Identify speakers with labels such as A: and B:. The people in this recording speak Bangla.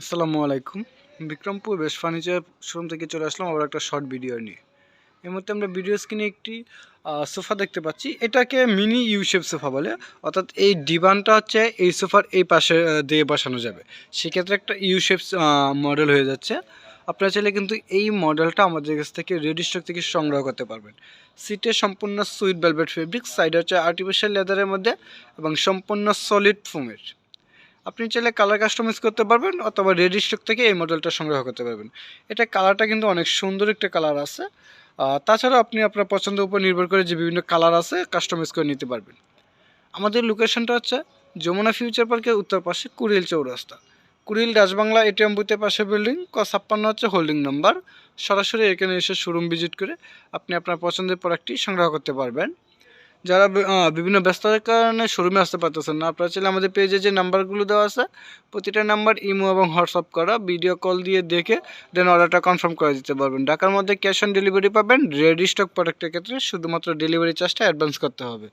A: আসসালামু আলাইকুম। বিক্রমপুর বেস্ট ফার্নিচার শোরুম থেকে চলে আসলাম আবার একটা শর্ট ভিডিও নিয়ে। এই মুহূর্তে আমরা ভিডিও স্ক্রিনে একটি সোফা দেখতে পাচ্ছি। এটাকে মিনি ইউ শেপ সোফা বলে। অর্থাৎ এই ডিবানটা হচ্ছে এই সোফার এই পাশে দিয়ে বসানো যাবে। সেক্ষেত্রে একটা ইউ শেপ মডেল হয়ে যাচ্ছে। আপনারা চাইলে কিন্তু এই মডেলটা আমাদের কাছ থেকে রেডি স্টক থেকে সংগ্রহ করতে পারবেন। সিটে সম্পূর্ণ সুইট ভেলভেট ফেব্রিক সাইড হচ্ছে আর্টিফিশিয়াল লেদারের মধ্যে এবং সম্পূর্ণ সলিড ফোমের আপনি চাইলে কালার কাস্টমাইজ করতে পারবেন অথবা রেডি স্টক থেকে এই মডেলটা সংগ্রহ করতে পারবেন। এটা কালারটা কিন্তু অনেক সুন্দর একটা কালার আছে। আহ, তাছাড়াও আপনি আপনার পছন্দের উপর নির্ভর করে যে বিভিন্ন কালার আছে কাস্টমাইজ করে নিতে পারবেন। আমাদের লোকেশনটা হচ্ছে যমুনা ফিউচার পার্কের উত্তর পাশে কুড়িল চৌরাস্তা। কুড়িল রাজবাংলা এটিএম বুথের পাশে বিল্ডিং ক ছাপ্পান্ন হচ্ছে হোল্ডিং নাম্বার সরাসরি এখানে এসে শোরুম ভিজিট করে আপনি আপনার পছন্দের প্রোডাক্টটি সংগ্রহ করতে পারবেন। যারা বিভিন্ন ব্যস্ততার কারণে শোরুমে আসতে পারতেছেন না। আপনারা চাইলে আমাদের পেজে যে নাম্বারগুলো দেওয়া আছে, প্রতিটা নাম্বার ইমো এবং হোয়াটসঅ্যাপ করা। ভিডিও কল দিয়ে দেখে দেন অর্ডারটা কনফার্ম করে দিতে পারবেন। ঢাকার মধ্যে ক্যাশ অন ডেলিভারি পাবেন। রেডি স্টক প্রোডাক্টের ক্ষেত্রে শুধুমাত্র ডেলিভারি চার্জটা অ্যাডভান্স করতে হবে।